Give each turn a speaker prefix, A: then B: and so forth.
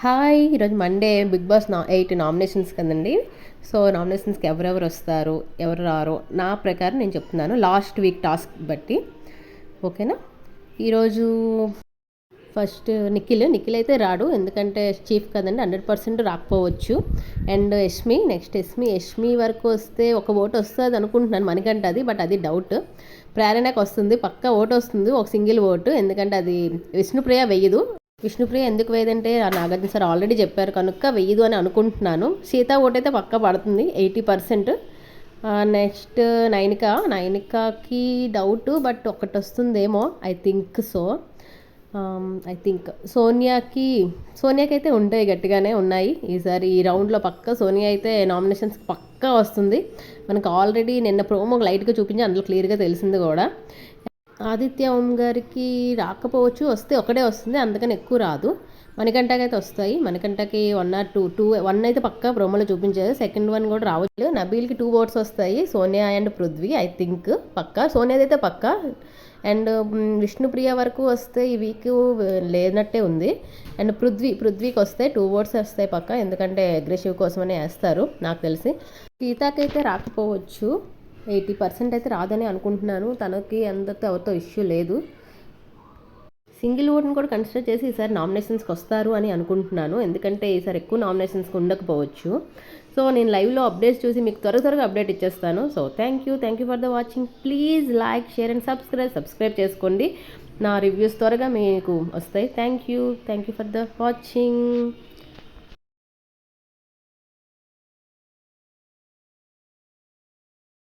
A: Hi ఈరోజు Monday big boss నా eight nominations కదండి. సో నామినేషన్స్కి ఎవరెవరు వస్తారు ఎవరు రారో నా ప్రకారం నేను చెప్తున్నాను. లాస్ట్ వీక్ టాస్క్ బట్టి. ఓకేనా? ఈరోజు ఫస్ట్ నిఖిల్ నిఖిల్ అయితే రాడు. ఎందుకంటే చీఫ్ కదండి హండ్రెడ్ పర్సెంట్ రాకపోవచ్చు. అండ్ యష్మి నెక్స్ట్ యష్మి యష్మి వరకు వస్తే ఒక ఓటు వస్తుంది అనుకుంటున్నాను మనకంటే అది బట్ అది డౌట్ ప్రేరణకు వస్తుంది పక్క ఓటు వస్తుంది ఒక సింగిల్ ఓటు ఎందుకంటే అది విష్ణుప్రియ వెయ్యదు. విష్ణుప్రియ ఎందుకు వేయదంటే నాగార్జున సార్ ఆల్రెడీ చెప్పారు కనుక వెయ్యదు అని అనుకుంటున్నాను. సీత ఓటైతే పక్క పడుతుంది ఎయిటీ పర్సెంట్. నెక్స్ట్ నైనిక. నైనికకి డౌట్ బట్ ఒకటి వస్తుందేమో I think so. I think సోనియాకి సోనియాకి అయితే ఉంటాయి గట్టిగానే ఉన్నాయి. ఈసారి ఈ రౌండ్లో పక్క సోనియా అయితే నామినేషన్స్ పక్కా వస్తుంది. మనకు ఆల్రెడీ నిన్న ప్రోమో లైట్గా చూపించి అందులో క్లియర్గా తెలిసింది కూడా. ఆదిత్య ఓం గారికి రాకపోవచ్చు వస్తే ఒకటే వస్తుంది అందుకని ఎక్కువ రాదు. మణికంఠకి అయితే వస్తాయి. మణికంఠకి one or two two one అయితే పక్కా ప్రోమోలో చూపించారు సెకండ్ వన్ కూడా రావచ్చు నబీల్కి టూ ఓట్స్ వస్తాయి. Sonia and Prithvi I think పక్కా. సోనియాది అయితే పక్కా. అండ్ విష్ణుప్రియ వరకు వస్తే ఈ వీక్ లేనట్టే ఉంది. అండ్ పృథ్వీ పృథ్వీకి వస్తే టూ ఓట్స్ వస్తాయి పక్క. ఎందుకంటే అగ్రెసివ్ కోసమనే వేస్తారు నాకు తెలిసి. సీతాకైతే రాకపోవచ్చు. ఎయిటీ పర్సెంట్ అయితే రాదని అనుకుంటున్నాను. తనకి అందరితో ఎవరితో ఇష్యూ లేదు. సింగిల్ ఓట్ని కూడా కన్సిడర్ చేసి ఈసారి నామినేషన్స్కి వస్తారు అని అనుకుంటున్నాను. ఎందుకంటే ఈసారి ఎక్కువ నామినేషన్స్కి ఉండకపోవచ్చు. సో నేను లైవ్లో అప్డేట్స్ చూసి మీకు త్వర త్వరగా అప్డేట్ ఇచ్చేస్తాను. So thank you thank you for the watching please like share and subscribe subscribe చేసుకోండి. నా రివ్యూస్ త్వరగా మీకు వస్తాయి. Thank you thank you for the watching